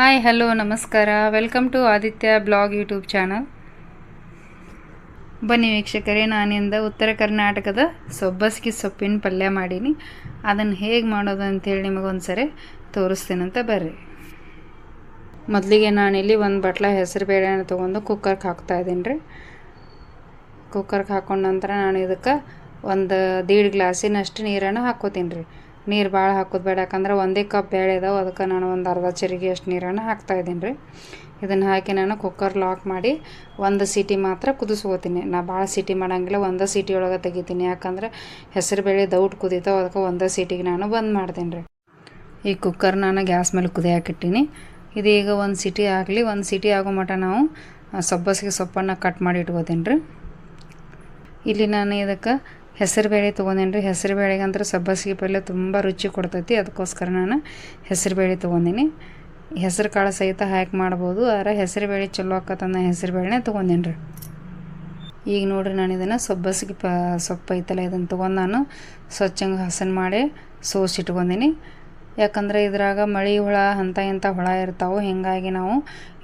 Hi hello ನಮಸ್ಕಾರ. Welcome to Aditya blog YouTube channel ಬನ್ನಿ ವೀಕ್ಷಕರೇ ನಾನಿಂದ ಉತ್ತರ ಕರ್ನಾಟಕದ ಸೊಬ್ಬಸ್ಗಿ ಸೊಪ್ಪಿನ ಪಲ್ಯ ಮಾಡೀನಿ. ಅದನ್ನು ಹೇಗೆ ಮಾಡೋದು ಅಂತೇಳಿ ನಿಮಗೊಂದ್ಸರಿ ತೋರಿಸ್ತೀನಂತ ಬರ್ರಿ. ಮೊದಲಿಗೆ ನಾನಿಲ್ಲಿ ಒಂದು ಬಟ್ಲ ಹೆಸರು ಬೇಳೆನ ತೊಗೊಂಡು ಕುಕ್ಕರ್ಗೆ ಹಾಕ್ತಾ ಇದ್ದೀನಿ ರೀ. ಕುಕ್ಕರ್ಗೆ ಹಾಕೊಂಡ ನಂತರ ನಾನು ಇದಕ್ಕೆ ಒಂದು ದೀಡ್ ಗ್ಲಾಸಿನಷ್ಟು ನೀರನ್ನು ಹಾಕ್ಕೋತೀನಿ ರೀ. ನೀರು ಭಾಳ ಹಾಕೋದು ಬೇಡ. ಯಾಕಂದ್ರೆ ಒಂದೇ ಕಪ್ ಬೇಳೆ ಇದಾವೆ. ಅದಕ್ಕೆ ನಾನು ಒಂದು ಅರ್ಧ ಚರಿಗೆ ಅಷ್ಟು ನೀರನ್ನು ಹಾಕ್ತಾ ಇದ್ದೀನಿ ರೀ. ಇದನ್ನು ಹಾಕಿ ನಾನು ಕುಕ್ಕರ್ ಲಾಕ್ ಮಾಡಿ ಒಂದು ಸೀಟಿ ಮಾತ್ರ ಕುದಿಸ್ಕೋತೀನಿ. ನಾ ಭಾಳ ಸೀಟಿ ಮಾಡಂಗಿಲ್ಲ, ಒಂದು ಸೀಟಿ ಒಳಗೆ ತೆಗಿತೀನಿ. ಯಾಕಂದ್ರೆ ಹೆಸರು ಬೇಳೆ ದೌಟ್ ಕುದೀತಾವೆ, ಅದಕ್ಕೆ ಒಂದು ಸೀಟಿಗೆ ನಾನು ಬಂದ್ ಮಾಡ್ತೀನಿ ರೀ. ಈ ಕುಕ್ಕರ್ ನಾನು ಗ್ಯಾಸ್ ಮೇಲೆ ಕುದಿಯಾಕಿಟ್ಟಿನಿ ಇದೀಗ ಒಂದು ಸಿಟಿ ಆಗಲಿ, ಒಂದು ಸಿಟಿ ಆಗೋ ಮಟ್ಟ ನಾವು ಸಬ್ಬಸಿಗೆ ಸೊಪ್ಪನ್ನು ಕಟ್ ಮಾಡಿ ಇಟ್ಕೋತೀನಿ ರೀ. ಇಲ್ಲಿ ನಾನು ಇದಕ್ಕೆ ಹೆಸರು ಬೇಳೆ ತೊಗೊಂಡೇನಿ ಹೆಸರು ಬೇಳೆಗಂದ್ರೆ ಸಬ್ಬಸಿಗೆ ಪಲ್ಯ ತುಂಬ ರುಚಿ ಕೊಡ್ತೈತಿ. ಅದಕ್ಕೋಸ್ಕರ ನಾನು ಹೆಸರು ಬೇಳೆ ತೊಗೊಂಡಿನಿ. ಹೆಸರು ಕಾಳು ಸಹಿತ ಹಾಕಿ ಮಾಡ್ಬೋದು. ಆದ್ರೆ ಹೆಸರು ಬೇಳೆ ಚಲೋ ಆಕತ್ತನ್ನ ಹೆಸರು ಬೇಳೆನೇ ತೊಗೊಂಡೇನಿ ರೀ ಈಗ ನೋಡ್ರಿ ನಾನು ಇದನ್ನು ಸಬ್ಬಸಿಗೆ ಪ, ಸೊಪ್ಪು ಐತಲ್ಲ, ಇದನ್ನು ತೊಗೊಂಡು ನಾನು ಸ್ವಚ್ಛಂಗೆ ಹಸನ್ ಮಾಡಿ ಸೋಸಿ ಇಟ್ಕೊಂಡೀನಿ. ಯಾಕಂದ್ರೆ ಇದ್ರಾಗ ಮಳಿ ಹುಳ ಅಂಥ ಇಂಥ ಹುಳ ಇರ್ತಾವೆ. ಹೀಗಾಗಿ ನಾವು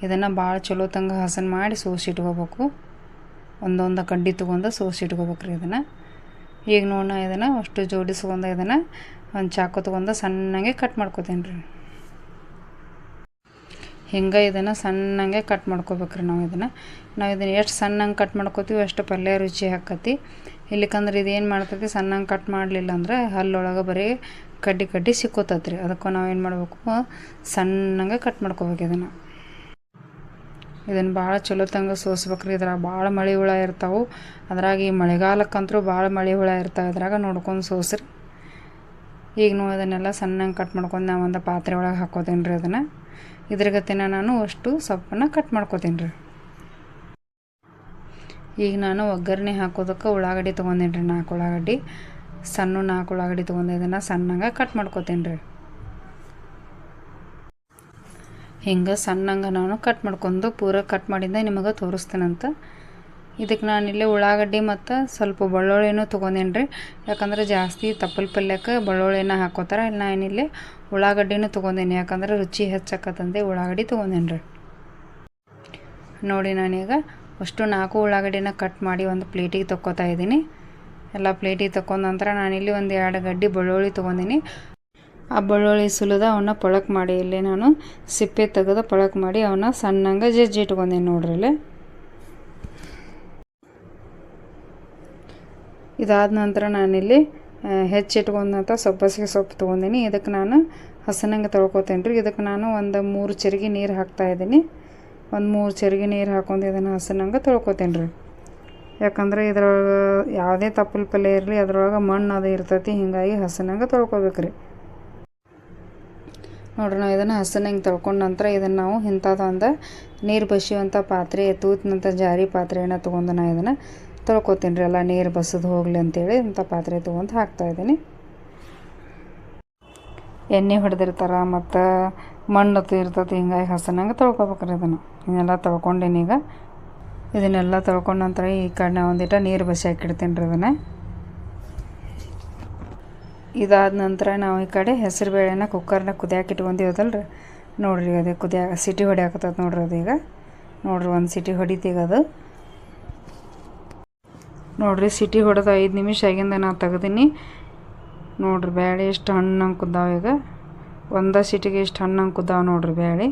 ಇದನ್ನು ಭಾಳ ಚಲೋ ತಂಗ ಹಸನ್ ಮಾಡಿ ಸೋಸಿ ಇಟ್ಕೋಬೇಕು. ಒಂದೊಂದು ಕಡ್ಡಿ ತೊಗೊಂಡು ಸೋಸಿ ಇಟ್ಕೋಬೇಕು ರೀ ಇದನ್ನು. ಈಗ ನೋಡಿ ನಾ ಇದನ್ನು, ಅಷ್ಟು ಜೋಡಿಸ್ಕೊಂಡು ಇದನ್ನು, ಒಂದು ಚಾಕು ತೊಗೊಂಡು ಸಣ್ಣಗೆ ಕಟ್ ಮಾಡ್ಕೊತೀನಿ ರೀ. ಹಿಂಗೆ ಇದನ್ನು ಸಣ್ಣಗೆ ಕಟ್ ಮಾಡ್ಕೋಬೇಕ್ರಿ ನಾವು ಇದನ್ನು. ನಾವು ಇದನ್ನು ಎಷ್ಟು ಸಣ್ಣಂಗೆ ಕಟ್ ಮಾಡ್ಕೋತೀವಿ ಅಷ್ಟು ಪಲ್ಯ ರುಚಿ ಹಾಕತಿ ಇಲ್ಲಿಕಂದ್ರೆ ಇದೇನು ಮಾಡ್ತೈತಿ, ಸಣ್ಣಂಗೆ ಕಟ್ ಮಾಡಲಿಲ್ಲ ಅಂದ್ರೆ ಹಲ್ಲೊಳಗೆ ಬರೀ ಕಡ್ಡಿ ಕಡ್ಡಿ ಸಿಕ್ಕೋತತ್ರಿ. ಅದಕ್ಕೆ ನಾವು ಏನು ಮಾಡಬೇಕು, ಸಣ್ಣಗೆ ಕಟ್ ಮಾಡ್ಕೋಬೇಕು ಇದನ್ನು. ಇದನ್ನು ಭಾಳ ಚಲೋ ಸೋಸ್ಬೇಕ್ರಿ. ಇದ್ರಾಗ ಭಾಳ ಮಳೆ ಹುಳ ಇರ್ತಾವೆ. ಅದ್ರಾಗ ಈ ಮಳೆಗಾಲಕ್ಕಂತೂ ಭಾಳ ಮಳೆ ಹುಳ ಇರ್ತಾವೆ. ಅದ್ರಾಗ ನೋಡ್ಕೊಂಡು ಸೋಸ್ರಿ. ಈಗ ನಾವು ಅದನ್ನೆಲ್ಲ ಸಣ್ಣಂಗೆ ಕಟ್ ಮಾಡ್ಕೊಂಡು ನಾವು ಒಂದು ಪಾತ್ರೆ ಒಳಗೆ ಹಾಕೋತೀನಿ ರೀ ಅದನ್ನು. ಇದ್ರ ಗತಿನ ನಾನು ಅಷ್ಟು ಸೊಪ್ಪನ್ನು ಕಟ್ ಮಾಡ್ಕೋತೀನಿ ರೀ ಈಗ ನಾನು ಒಗ್ಗರಣೆ ಹಾಕೋದಕ್ಕೆ ಉಳ್ಳಾಗಡ್ಡಿ ತೊಗೊಂಡೀನಿ ರೀ ನಾಲ್ಕು ಉಳ್ಳಾಗಡ್ಡಿ. ಸಣ್ಣ ನಾಲ್ಕು ಉಳ್ಳಾಗಡ್ಡಿ ತೊಗೊಂಡು ಇದನ್ನು ಸಣ್ಣಗೆ ಕಟ್ ಮಾಡ್ಕೋತೀನಿ ರೀ ಹಿಂಗೆ ಸಣ್ಣಂಗೆ ನಾನು ಕಟ್ ಮಾಡ್ಕೊಂಡು ಪೂರ ಕಟ್ ಮಾಡಿಂದ ನಿಮಗೆ ತೋರಿಸ್ತೇನಂತ. ಇದಕ್ಕೆ ನಾನು ಇಲ್ಲೇ ಉಳ್ಳಾಗಡ್ಡಿ ಮತ್ತು ಸ್ವಲ್ಪ ಬೆಳ್ಳುಳ್ಳಿನೂ ತೊಗೊಂಡೇನಿ ರೀ ಯಾಕಂದ್ರೆ ಜಾಸ್ತಿ ತಪ್ಪಲ್ ಪಲ್ಯಕ್ಕೆ ಬೆಳ್ಳುಳ್ಳಿನ ಹಾಕೋತಾರೆ ಇಲ್ಲಿ ನಾನಿಲ್ಲಿ ಉಳ್ಳಾಗಡ್ಡಿನೂ ತೊಗೊಂಡೇನಿ. ಯಾಕಂದ್ರೆ ರುಚಿ ಹೆಚ್ಚಾಕತ್ತಂದೆ ಉಳ್ಳಾಗಡ್ಡಿ ತೊಗೊಂಡೇನಿ ರೀ ನೋಡಿ ನಾನೀಗ ಅಷ್ಟು ನಾಲ್ಕು ಉಳ್ಳಾಗಡ್ಡಿನ ಕಟ್ ಮಾಡಿ ಒಂದು ಪ್ಲೇಟಿಗೆ ತಕ್ಕೋತಾ ಇದ್ದೀನಿ. ಎಲ್ಲ ಪ್ಲೇಟಿಗೆ ತೊಗೊಂಡ ನಂತರ ನಾನಿಲ್ಲಿ ಒಂದು ಎರಡು ಗಡ್ಡಿ ಬೆಳ್ಳುಳ್ಳಿ ತೊಗೊಂಡಿನಿ. ಆ ಬೆಳ್ಳುಳ್ಳಿ ಸುಲಿದ ಅವನ್ನ ಪೊಳಕ್ ಮಾಡಿ. ಇಲ್ಲಿ ನಾನು ಸಿಪ್ಪೆ ತೆಗೆದು ಪೊಳಕ್ ಮಾಡಿ ಅವನ್ನ ಸಣ್ಣಂಗ ಜಜ್ಜಿ ಇಟ್ಕೊಂಡೀನಿ ನೋಡ್ರಿ ಇಲ್ಲಿ ಇದಾದ ನಂತರ ನಾನಿಲ್ಲಿ ಇಲ್ಲಿ ಹೆಚ್ಚಿಟ್ಕೊಂಡಂಥ ಸೊಪ್ಪಸಿಗೆ ಸೊಪ್ಪು ತೊಗೊಂಡಿನಿ. ಇದಕ್ಕೆ ನಾನು ಹಸನಂಗೆ ತೊಳ್ಕೊತೇನೆ ರೀ ಇದಕ್ಕೆ ನಾನು ಒಂದು ಮೂರು ಚರಿಗೆ ನೀರು ಹಾಕ್ತಾ ಇದ್ದೀನಿ. ಒಂದು ಮೂರು ಚರಿಗೆ ನೀರು ಹಾಕೊಂಡು ಇದನ್ನು ಹಸನಂಗೆ ತೊಳ್ಕೊತೇನೆ ರೀ ಯಾಕಂದ್ರೆ ಇದ್ರೊಳಗೆ ಯಾವುದೇ ತಪ್ಪಲು ಪಲ್ಯ ಇರಲಿ, ಅದ್ರೊಳಗೆ ಮಣ್ಣು ಅದು ಇರ್ತೈತಿ, ಹೀಗಾಗಿ ಹಸನಂಗೆ ತೊಳ್ಕೊಬೇಕು ರೀ ನೋಡ್ರಿ ನಾವು ಇದನ್ನು ಹಿಂಗೆ ತೊಳ್ಕೊಂಡ ನಂತರ ಇದನ್ನು ನಾವು ಇಂಥದ್ದೊಂದು ನೀರು ಬಸಿಯುವಂಥ ಪಾತ್ರೆ ತೂತಿನಂಥ ಜಾರಿ ಪಾತ್ರೆಯನ್ನು ತೊಗೊಂಡು ನಾನು ಇದನ್ನು ತೊಳ್ಕೊತೀನಿ ರೀ ಎಲ್ಲ ನೀರು ಬಸದು ಹೋಗಲಿ ಅಂತೇಳಿ ಇಂಥ ಪಾತ್ರೆ ತೊಗೊಂಡು ಹಾಕ್ತಾ ಇದ್ದೀನಿ ಎಣ್ಣೆ ಹೊಡೆದಿರ್ತಾರೆ ಮತ್ತು ಮಣ್ಣು ಇರ್ತದೆ ಹಿಂಗಾಗಿ ಹಸನಂಗೆ ತೊಳ್ಕೊಬೇಕ್ರಿ ಇದನ್ನು. ಇದನ್ನೆಲ್ಲ ಈಗ. ಇದನ್ನೆಲ್ಲ ತೊಳ್ಕೊಂಡು ನಂತರ ಈ ಕಡೆ ಒಂದಿಟ ನೀರು ಬಸಿ ಹಾಕಿಡ್ತೀನಿ ರೀ ಇದನ್ನು. ಇದಾದ ನಂತರ ನಾವು ಈ ಕಡೆ ಹೆಸರು ಬೇಳೆನ ಕುಕ್ಕರ್ನ ಕುದಿಯಾಕೆ ರೀ ನೋಡ್ರಿ ಅದೇ ಕುದಿಯ ಸಿಟಿ ಹೊಡಿಯಾಕತ್ತದ ನೋಡ್ರಿ ಅದೀಗ ನೋಡ್ರಿ ಒಂದು ಸಿಟಿ ಹೊಡಿತೀಗ ಅದು. ನೋಡ್ರಿ ಸಿಟಿ ಹೊಡೆದು ಐದು ನಿಮಿಷ ಆಗಿಂದ ನಾ ತೆಗ್ದೀನಿ. ನೋಡ್ರಿ ಬೇಳೆ ಎಷ್ಟು ಹಣ್ಣು ಕುದ್ದಾವ ಈಗ. ಒಂದೇ ಸಿಟಿಗೆ ಎಷ್ಟು ಹಣ್ಣು ಕುದ್ದಾವ ನೋಡ್ರಿ ಬೇಳೆ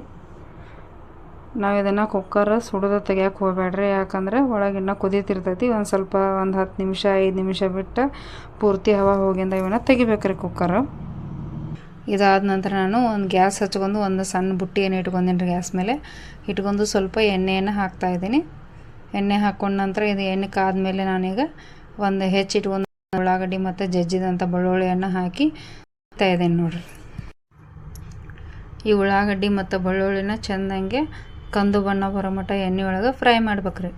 ನಾವು ಇದನ್ನು ಕುಕ್ಕರ್ ಸುಡೋದು ತೆಗಿಯೋಕೆ ಹೋಗಬೇಡ್ರಿ ಯಾಕಂದ್ರೆ ಒಳಗೆ ಇನ್ನೂ ಕುದೀತಿರ್ತೈತಿ. ಒಂದು ಸ್ವಲ್ಪ ಒಂದು ಹತ್ತು ನಿಮಿಷ, ಐದು ನಿಮಿಷ ಬಿಟ್ಟು ಪೂರ್ತಿ ಹವಾ ಹೋಗಿಂದ ಇವನ್ನ ತೆಗಿಬೇಕ್ರಿ ಕುಕ್ಕರ್ ಇದಾದ ನಂತರ ನಾನು ಒಂದು ಗ್ಯಾಸ್ ಹಚ್ಕೊಂಡು ಒಂದು ಸಣ್ಣ ಬುಟ್ಟಿಯನ್ನು ಇಟ್ಕೊಂಡೀನಿ ರೀ ಗ್ಯಾಸ್ ಮೇಲೆ. ಇಟ್ಕೊಂಡು ಸ್ವಲ್ಪ ಎಣ್ಣೆಯನ್ನು ಹಾಕ್ತಾ ಇದ್ದೀನಿ. ಎಣ್ಣೆ ಹಾಕ್ಕೊಂಡ ನಂತರ ಇದು ಎಣ್ಣೆ ಕಾದ್ಮೇಲೆ ನಾನೀಗ ಒಂದು ಹೆಚ್ಚಿಟ್ಕೊಂಡು ಉಳ್ಳಾಗಡ್ಡಿ ಮತ್ತು ಜಜ್ಜಿದಂಥ ಬೆಳ್ಳುಳ್ಳಿಯನ್ನು ಹಾಕಿ ಹಾಕ್ತಾಯಿದ್ದೀನಿ ನೋಡ್ರಿ. ಈ ಉಳ್ಳಾಗಡ್ಡಿ ಮತ್ತು ಬೆಳ್ಳುಳ್ಳಿನ ಚೆಂದಂಗೆ ಕಂದು ಬಣ್ಣ ಬರೋ ಮಟ್ಟ ಎಣ್ಣೆ ಒಳಗೆ ಫ್ರೈ ಮಾಡ್ಬೇಕ್ರಿ.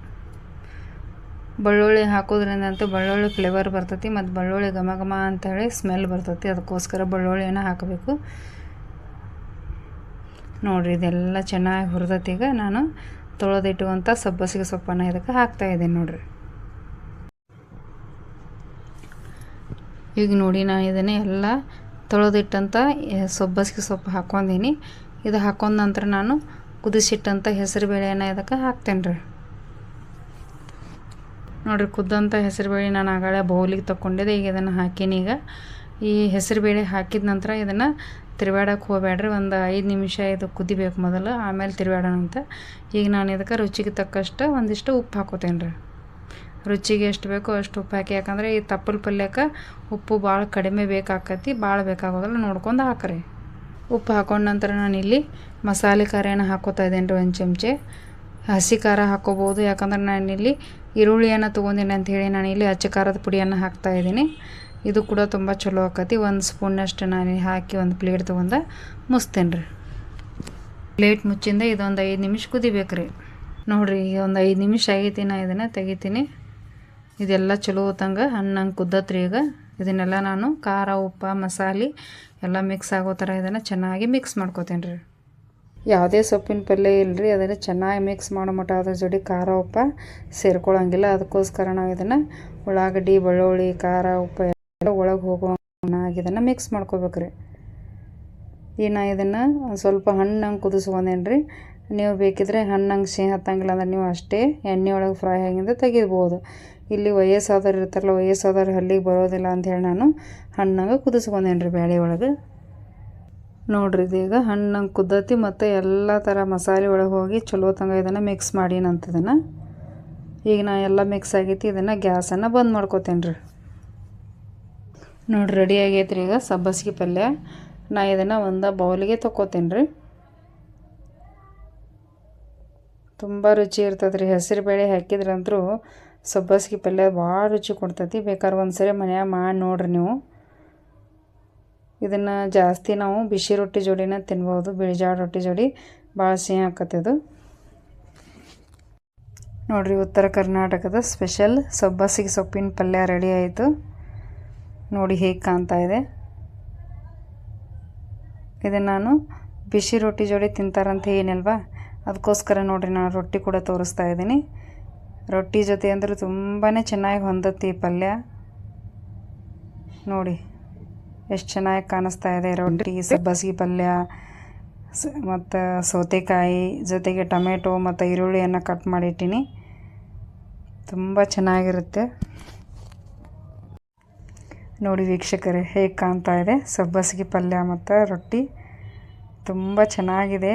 ಬೆಳ್ಳುಳ್ಳಿ ಹಾಕೋದ್ರಿಂದ ಅಂತೂ ಬೆಳ್ಳುಳ್ಳಿ ಫ್ಲೇವರ್ ಬರ್ತೈತಿ ಮತ್ತು ಬೆಳ್ಳುಳ್ಳಿ ಘಮ ಘಮ ಅಂತೇಳಿ ಸ್ಮೆಲ್ ಬರ್ತೈತಿ. ಅದಕ್ಕೋಸ್ಕರ ಬೆಳ್ಳುಳ್ಳಿಯನ್ನು ಹಾಕಬೇಕು. ನೋಡಿರಿ ಇದೆಲ್ಲ ಚೆನ್ನಾಗಿ ಹುರಿದತ್ತೀಗ ನಾನು ತೊಳೆದಿಟ್ಟುವಂಥ ಸಬ್ಬಸಿಗೆ ಸೊಪ್ಪನ್ನು ಇದಕ್ಕೆ ಹಾಕ್ತಾ ಇದ್ದೀನಿ ನೋಡಿರಿ. ಈಗ ನೋಡಿ ನಾನು ಇದನ್ನು ಎಲ್ಲ ತೊಳೆದಿಟ್ಟಂಥ ಸಬ್ಬಸಿಗೆ ಸೊಪ್ಪು ಹಾಕ್ಕೊಂಡಿನಿ. ಇದು ಹಾಕೊಂಡ ನಂತರ ನಾನು ಕುದಿಸಿಟ್ಟಂಥ ಹೆಸರು ಬೇಳೆಯನ್ನು ಇದಕ್ಕೆ ಹಾಕ್ತೇನೆ ರೀ. ನೋಡಿರಿ ಕುದ್ದಂಥ ಹೆಸರುಬೇಳೆ ನಾನು ಆಗಾಳೆ ಬೌಲಿಗೆ ತಗೊಂಡಿದ್ದೆ ಈಗ ಇದನ್ನು ಹಾಕೀನಿ ಈಗ. ಈ ಹೆಸರುಬೇಳೆ ಹಾಕಿದ ನಂತರ ಇದನ್ನು ತಿರುವಾಡಕ್ಕೆ ಹೋಗ್ಬೇಡ್ರಿ, ಒಂದು ಐದು ನಿಮಿಷ ಇದು ಕುದಿಬೇಕು ಮೊದಲು, ಆಮೇಲೆ ತಿರುಗಾಡೋಣ ಅಂತ. ಈಗ ನಾನು ಇದಕ್ಕೆ ರುಚಿಗೆ ತಕ್ಕಷ್ಟು ಒಂದಿಷ್ಟು ಉಪ್ಪು ಹಾಕೋತೇನೆ ರೀ. ರುಚಿಗೆ ಎಷ್ಟು ಬೇಕೋ ಅಷ್ಟು ಉಪ್ಪು ಹಾಕಿ, ಯಾಕಂದರೆ ಈ ತಪ್ಪಲು ಪಲ್ಯಕ್ಕೆ ಉಪ್ಪು ಭಾಳ ಕಡಿಮೆ ಬೇಕಾಕತಿ ಭಾಳ ಬೇಕಾಗೋದಲ್ಲ, ನೋಡ್ಕೊಂಡು ಹಾಕ್ರಿ. ಉಪ್ಪು ಹಾಕೊಂಡ ನಂತರ ನಾನು ಇಲ್ಲಿ ಮಸಾಲೆ ಖಾರನ ಹಾಕೋತಾ ಇದ್ದೇನೆ ರೀ ಒಂದು ಚಮಚೆ. ಹಸಿ ಖಾರ ಹಾಕೋಬೋದು ಯಾಕಂದ್ರೆ ನಾನಿಲ್ಲಿ ಈರುಳ್ಳಿಯನ್ನು ತೊಗೊಂಡಿನಿ ಅಂತ ಹೇಳಿ ನಾನು ಇಲ್ಲಿ ಅಚ್ಚ ಖಾರದ ಪುಡಿಯನ್ನು ಹಾಕ್ತಾ ಇದ್ದೀನಿ. ಇದು ಕೂಡ ತುಂಬ ಚಲೋ ಆಕತಿ. ಒಂದು ಸ್ಪೂನಷ್ಟು ನಾನು ಹಾಕಿ ಒಂದು ಪ್ಲೇಟ್ ತೊಗೊಂಡು ಮುಚ್ತೇನೆ ರೀ ಪ್ಲೇಟ್ ಮುಚ್ಚಿಂದ ಇದೊಂದು ಐದು ನಿಮಿಷ ಕುದಿಬೇಕು ರೀ ನೋಡಿರಿ, ಈಗ ಒಂದು ಐದು ನಿಮಿಷ ಆಗೈತಿ ನಾ ಇದನ್ನು ತೆಗಿತೀನಿ. ಇದೆಲ್ಲ ಚಲೋ ಹೊತ್ತಂಗೆ ಹಣ್ಣಂಗೆ ಕುದ್ದತ್ರಿ ಈಗ. ಇದನ್ನೆಲ್ಲ ನಾನು ಖಾರ, ಉಪ್ಪು, ಮಸಾಲೆ ಎಲ್ಲ ಮಿಕ್ಸ್ ಆಗೋ ಥರ ಇದನ್ನು ಚೆನ್ನಾಗಿ ಮಿಕ್ಸ್ ಮಾಡ್ಕೋತೀನಿ ರೀ. ಯಾವುದೇ ಸೊಪ್ಪಿನ ಪಲ್ಯ ಇಲ್ಲರಿ ಅದನ್ನು ಚೆನ್ನಾಗಿ ಮಿಕ್ಸ್ ಮಾಡೋ ಮಟ್ಟ ಅದ್ರ ಜೋಡಿ ಖಾರ, ಉಪ್ಪು ಸೇರ್ಕೊಳ್ಳೋಂಗಿಲ್ಲ ಅದಕ್ಕೋಸ್ಕರ ನಾವು ಇದನ್ನು ಉಳ್ಳಾಗಡ್ಡಿ, ಬೆಳ್ಳುಳ್ಳಿ, ಖಾರ, ಉಪ್ಪು ಎಲ್ಲ ಒಳಗೆ ಹೋಗೋನಾಗಿ ಇದನ್ನು ಮಿಕ್ಸ್ ಮಾಡ್ಕೋಬೇಕು ರೀ ಈಗ ನಾ ಇದನ್ನು ಸ್ವಲ್ಪ ಹಣ್ಣಂಗೆ ಕುದಿಸ್ಕೊಂಡೇನು ರೀ ನೀವು ಬೇಕಿದ್ರೆ ಹಣ್ಣಂಗೆ ಸಿಹಿ ಹತ್ತಂಗಿಲ್ಲ ಅಂದ್ರೆ ನೀವು ಅಷ್ಟೇ ಎಣ್ಣೆ ಒಳಗೆ ಫ್ರೈ ಆಗಿಂದ ತೆಗಿಬೋದು ಇಲ್ಲಿ ವಯಸ್ಸಾದವ್ರು ಇರ್ತಾರಲ್ಲ, ವಯಸ್ಸಾದವ್ರು ಹಲ್ಲಿಗೆ ಬರೋದಿಲ್ಲ ಅಂತ ಹೇಳಿ ನಾನು ಹಣ್ಣಂಗೆ ಕುದಿಸ್ಕೊಂಡೇನಿ ರೀ ಬೇಳೆ ಒಳಗೆ. ನೋಡ್ರಿ ಇದೀಗ ಹಣ್ಣಂಗೆ ಕುದ್ದತಿ ಮತ್ತು ಎಲ್ಲ ಥರ ಮಸಾಲೆ ಒಳಗೆ ಹೋಗಿ ಚಲೋ ತಂಗ ಇದನ್ನು ಮಿಕ್ಸ್ ಮಾಡೀನಂತದನ್ನು ಈಗ ನಾ ಎಲ್ಲ ಮಿಕ್ಸ್ ಆಗೈತಿ, ಇದನ್ನು ಗ್ಯಾಸನ್ನು ಬಂದ್ ಮಾಡ್ಕೋತೇನೆ ರೀ ನೋಡ್ರಿ, ರೆಡಿ ಆಗೈತ್ರಿ ಈಗ ಸಬ್ಬಸ್ಗಿ ಪಲ್ಯ. ನಾ ಇದನ್ನು ಒಂದು ಬೌಲಿಗೆ ತೊಗೋತೇನೆ ರೀ ತುಂಬ ರುಚಿ ಇರ್ತದೆ ರೀ ಹೆಸರು ಬೇಳೆ ಹಾಕಿದ್ರಂತರೂ ಸಬ್ಬಸ್ಗೆ ಪಲ್ಯ ಭಾಳ ರುಚಿ ಕೊಡ್ತೈತಿ. ಬೇಕಾದ್ರೆ ಒಂದು ಸರಿ ಮನ್ಯಾಗ ಮಾಡಿ ನೋಡ್ರಿ ನೀವು. ಇದನ್ನು ಜಾಸ್ತಿ ನಾವು ಬಿಸಿ ರೊಟ್ಟಿ ಜೋಡಿನ ತಿನ್ಬೋದು. ಬಿಳಿಜಾಳ ರೊಟ್ಟಿ ಜೋಡಿ ಭಾಳ ಸಿಹಿ ಹಾಕತ್ತದು ನೋಡಿರಿ ಉತ್ತರ ಕರ್ನಾಟಕದ ಸ್ಪೆಷಲ್ ಸಬ್ಬಸಿಗೆ ಸೊಪ್ಪಿನ ಪಲ್ಯ ರೆಡಿ ಆಯಿತು. ನೋಡಿ ಹೇಗೆ ಕಾಣ್ತಾ ಇದೆ. ಇದನ್ನು ನಾನು ಬಿಸಿ ರೊಟ್ಟಿ ಜೋಡಿ ತಿಂತಾರಂತ ಏನಿಲ್ವಾ? ಅದಕ್ಕೋಸ್ಕರ ನೋಡಿರಿ, ನಾನು ರೊಟ್ಟಿ ಕೂಡ ತೋರಿಸ್ತಾ ಇದ್ದೀನಿ. ರೊಟ್ಟಿ ಜೊತೆ ಅಂದರೆ ತುಂಬಾ ಚೆನ್ನಾಗಿ ಹೊಂದತ್ತೆ ಈ ಪಲ್ಯ. ನೋಡಿ, ಎಷ್ಟು ಚೆನ್ನಾಗಿ ಕಾಣಿಸ್ತಾ ಇದೆ ರೊಟ್ಟಿ ಸಬ್ಬಸಿಗೆ ಪಲ್ಯ ಮತ್ತು ಸೌತೆಕಾಯಿ ಜೊತೆಗೆ ಟೊಮೆಟೊ ಮತ್ತು ಈರುಳ್ಳಿಯನ್ನು ಕಟ್ ಮಾಡಿಟ್ಟಿನಿ. ತುಂಬ ಚೆನ್ನಾಗಿರುತ್ತೆ. ನೋಡಿ ವೀಕ್ಷಕರೇ, ಹೇಗೆ ಕಾಣ್ತಾ ಇದೆ. ಸಬ್ಬಸಿಗೆ ಪಲ್ಯ ಮತ್ತು ರೊಟ್ಟಿ. ತುಂಬ ಚೆನ್ನಾಗಿದೆ.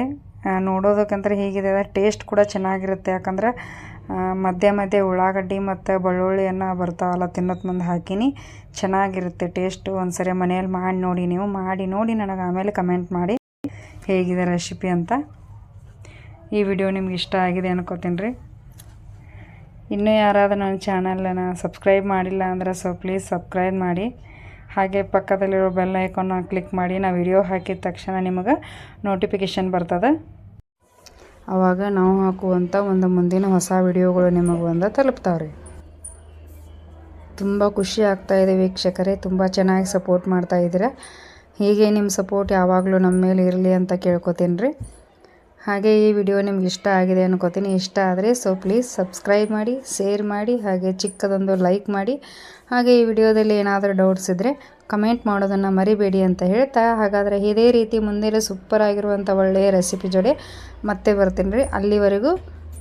ನೋಡೋದಕ್ಕಂದ್ರೆ ಹೀಗಿದೆ. ಟೇಸ್ಟ್ ಕೂಡ ಚೆನ್ನಾಗಿರುತ್ತೆ. ಯಾಕಂದ್ರೆ ಮಧ್ಯೆ ಮಧ್ಯೆ ಉಳ್ಳಾಗಡ್ಡಿ ಮತ್ತು ಬೆಳ್ಳುಳ್ಳಿಯನ್ನು ಬರ್ತಾವಲ್ಲ ತಿನ್ನೋದು ಮುಂದೆ ಹಾಕೀನಿ. ಚೆನ್ನಾಗಿರುತ್ತೆ ಟೇಸ್ಟು ಒಂದು ಸರಿ ಮನೆಯಲ್ಲಿ ಮಾಡಿ ನೋಡಿ ನೀವು. ಮಾಡಿ ನೋಡಿ ನನಗೆ ಆಮೇಲೆ ಕಮೆಂಟ್ ಮಾಡಿ ಹೇಗಿದೆ ರೆಸಿಪಿ ಅಂತ. ಈ ವಿಡಿಯೋ ನಿಮ್ಗೆ ಇಷ್ಟ ಆಗಿದೆ ಅನ್ಕೋತೀನಿ ರೀ ಇನ್ನೂ ಯಾರಾದರೂ ನನ್ನ ಚಾನಲನ್ನು ಸಬ್ಸ್ಕ್ರೈಬ್ ಮಾಡಿಲ್ಲ ಅಂದ್ರೆ ಸೊ ಪ್ಲೀಸ್ ಸಬ್ಸ್ಕ್ರೈಬ್ ಮಾಡಿ. ಹಾಗೆ ಪಕ್ಕದಲ್ಲಿರೋ ಬೆಲ್ ಐಕಾನ್ನ ಕ್ಲಿಕ್ ಮಾಡಿ, ನಾವು ವಿಡಿಯೋ ಹಾಕಿದ ತಕ್ಷಣ ನಿಮಗೆ ನೋಟಿಫಿಕೇಶನ್ ಬರ್ತದೆ. ಆವಾಗ ನಾವು ಹಾಕುವಂಥ ಒಂದು ಮುಂದಿನ ಹೊಸ ವಿಡಿಯೋಗಳು ನಿಮಗೆ ಬಂದು ತಲುಪ್ತಾವ್ರಿ. ತುಂಬ ಖುಷಿ ಆಗ್ತಾಯಿದೆ ವೀಕ್ಷಕರೇ, ತುಂಬ ಚೆನ್ನಾಗಿ ಸಪೋರ್ಟ್ ಮಾಡ್ತಾ ಇದ್ದೀರ. ಹೀಗೆ ನಿಮ್ಮ ಸಪೋರ್ಟ್ ಯಾವಾಗಲೂ ನಮ್ಮ ಮೇಲೆ ಇರಲಿ ಅಂತ ಕೇಳ್ಕೊತೀನಿ ರೀ ಹಾಗೆ ಈ ವಿಡಿಯೋ ನಿಮ್ಗೆ ಇಷ್ಟ ಆಗಿದೆ ಅನ್ಕೋತೀನಿ. ಇಷ್ಟ ಆದರೆ ಸೊ ಪ್ಲೀಸ್ ಸಬ್ಸ್ಕ್ರೈಬ್ ಮಾಡಿ ಶೇರ್ ಮಾಡಿ, ಹಾಗೆ ಚಿಕ್ಕದೊಂದು ಲೈಕ್ ಮಾಡಿ. ಹಾಗೆ ಈ ವಿಡಿಯೋದಲ್ಲಿ ಏನಾದರೂ ಡೌಟ್ಸ್ ಇದ್ದರೆ ಕಮೆಂಟ್ ಮಾಡೋದನ್ನು ಮರಿಬೇಡಿ ಅಂತ ಹೇಳ್ತಾ, ಹಾಗಾದರೆ ಇದೇ ರೀತಿ ಮುಂದೆಲ್ಲ ಸೂಪರ್ ಆಗಿರುವಂಥ ಒಳ್ಳೆಯ ರೆಸಿಪಿ ಜೋಡಿ ಮತ್ತೆ ಬರ್ತೀನಿ ರೀ. ಅಲ್ಲಿವರೆಗೂ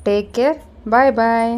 ಟೇಕ್ ಕೇರ್ ಬಾಯ್ ಬಾಯ್